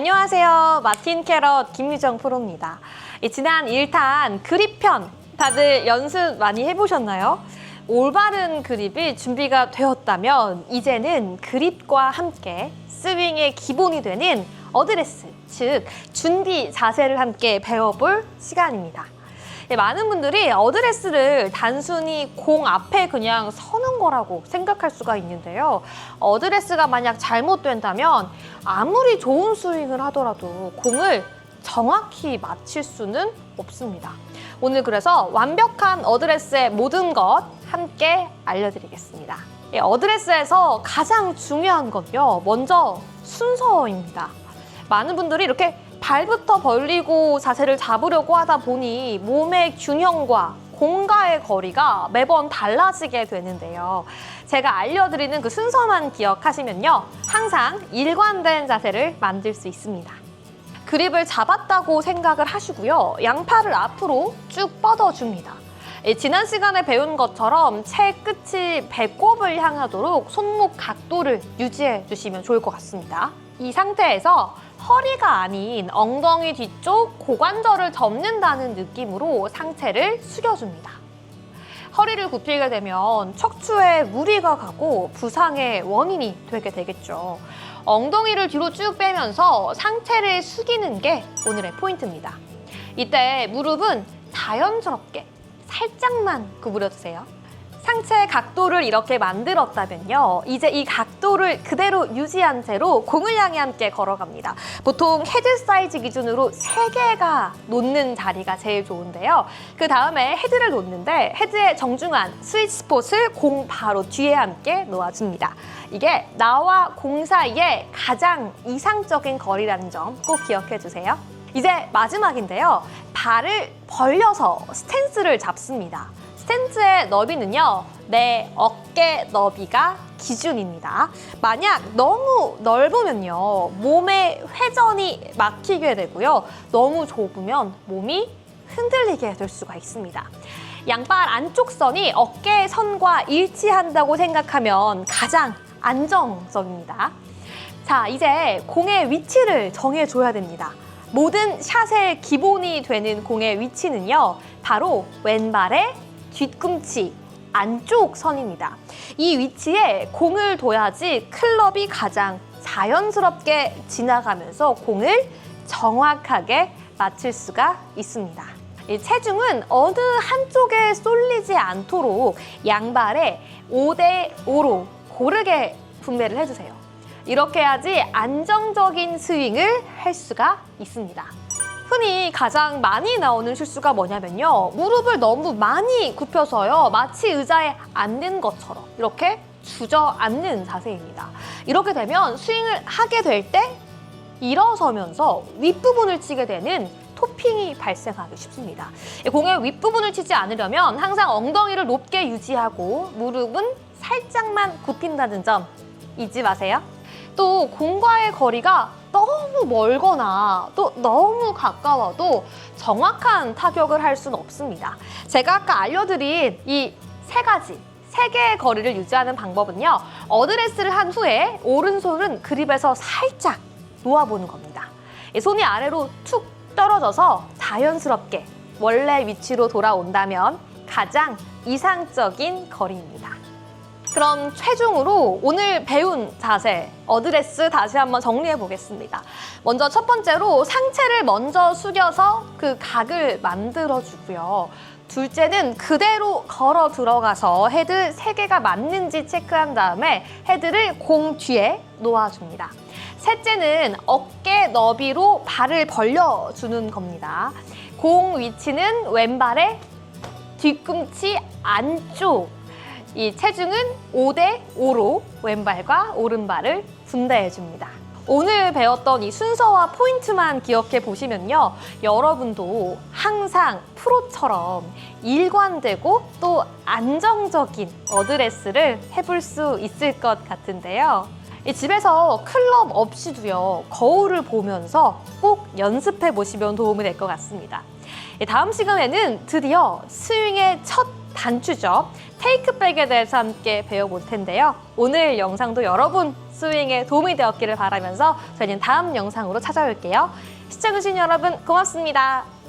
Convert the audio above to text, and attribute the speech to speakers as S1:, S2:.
S1: 안녕하세요. 마틴 캐럿 김유정 프로입니다. 이 지난 1탄 그립편 다들 연습 많이 해보셨나요? 올바른 그립이 준비가 되었다면 이제는 그립과 함께 스윙의 기본이 되는 어드레스, 즉 준비 자세를 함께 배워볼 시간입니다. 예, 많은 분들이 어드레스를 단순히 공 앞에 그냥 서는 거라고 생각할 수가 있는데요. 어드레스가 만약 잘못된다면 아무리 좋은 스윙을 하더라도 공을 정확히 맞힐 수는 없습니다. 오늘 그래서 완벽한 어드레스의 모든 것 함께 알려드리겠습니다. 예, 어드레스에서 가장 중요한 건요. 먼저 순서입니다. 많은 분들이 이렇게 발부터 벌리고 자세를 잡으려고 하다 보니 몸의 균형과 공과의 거리가 매번 달라지게 되는데요. 제가 알려드리는 그 순서만 기억하시면요. 항상 일관된 자세를 만들 수 있습니다. 그립을 잡았다고 생각을 하시고요. 양팔을 앞으로 쭉 뻗어줍니다. 예, 지난 시간에 배운 것처럼 채 끝이 배꼽을 향하도록 손목 각도를 유지해 주시면 좋을 것 같습니다. 이 상태에서 허리가 아닌 엉덩이 뒤쪽 고관절을 접는다는 느낌으로 상체를 숙여줍니다. 허리를 굽히게 되면 척추에 무리가 가고 부상의 원인이 되게 되겠죠. 엉덩이를 뒤로 쭉 빼면서 상체를 숙이는 게 오늘의 포인트입니다. 이때 무릎은 자연스럽게 살짝만 구부려 주세요. 상체 각도를 이렇게 만들었다면요. 이제 이 각도를 그대로 유지한 채로 공을 향해 함께 걸어갑니다. 보통 헤드 사이즈 기준으로 세개가 놓는 자리가 제일 좋은데요. 그 다음에 헤드를 놓는데 헤드의 정중한 스위치 스폿을 공 바로 뒤에 함께 놓아줍니다. 이게 나와 공 사이의 가장 이상적인 거리라는 점 꼭 기억해 주세요. 이제 마지막인데요. 발을 벌려서 스탠스를 잡습니다. 스탠스의 너비는요, 내 어깨 너비가 기준입니다. 만약 너무 넓으면요, 몸의 회전이 막히게 되고요, 너무 좁으면 몸이 흔들리게 될 수가 있습니다. 양발 안쪽 선이 어깨 선과 일치한다고 생각하면 가장 안정적입니다. 자, 이제 공의 위치를 정해줘야 됩니다. 모든 샷의 기본이 되는 공의 위치는요, 바로 왼발의 뒤꿈치 안쪽 선입니다. 이 위치에 공을 둬야지 클럽이 가장 자연스럽게 지나가면서 공을 정확하게 맞출 수가 있습니다. 이 체중은 어느 한쪽에 쏠리지 않도록 양발에 5대 5로 고르게 분배를 해주세요. 이렇게 해야지 안정적인 스윙을 할 수가 있습니다. 흔히 가장 많이 나오는 실수가 뭐냐면요. 무릎을 너무 많이 굽혀서요. 마치 의자에 앉는 것처럼 이렇게 주저앉는 자세입니다. 이렇게 되면 스윙을 하게 될 때 일어서면서 윗부분을 치게 되는 토핑이 발생하기 쉽습니다. 공의 윗부분을 치지 않으려면 항상 엉덩이를 높게 유지하고 무릎은 살짝만 굽힌다는 점 잊지 마세요. 또 공과의 거리가 너무 멀거나 또 너무 가까워도 정확한 타격을 할 수는 없습니다. 제가 아까 알려드린 이 세 가지 세 개의 거리를 유지하는 방법은요. 어드레스를 한 후에 오른손은 그립에서 살짝 놓아보는 겁니다. 이 손이 아래로 툭 떨어져서 자연스럽게 원래 위치로 돌아온다면 가장 이상적인 거리입니다. 그럼 최종으로 오늘 배운 자세, 어드레스 다시 한번 정리해 보겠습니다. 먼저 첫 번째로 상체를 먼저 숙여서 그 각을 만들어 주고요. 둘째는 그대로 걸어 들어가서 헤드 세개가 맞는지 체크한 다음에 헤드를 공 뒤에 놓아줍니다. 셋째는 어깨 너비로 발을 벌려주는 겁니다. 공 위치는 왼발의 뒤꿈치 안쪽 이 체중은 5대 5로 왼발과 오른발을 분배해 줍니다. 오늘 배웠던 이 순서와 포인트만 기억해 보시면요. 여러분도 항상 프로처럼 일관되고 또 안정적인 어드레스를 해볼 수 있을 것 같은데요. 이 집에서 클럽 없이도요, 거울을 보면서 꼭 연습해 보시면 도움이 될 것 같습니다. 이 다음 시간에는 드디어 스윙의 첫 단추죠. 테이크백에 대해서 함께 배워볼 텐데요. 오늘 영상도 여러분 스윙에 도움이 되었기를 바라면서 저희는 다음 영상으로 찾아올게요. 시청해주신 여러분 고맙습니다.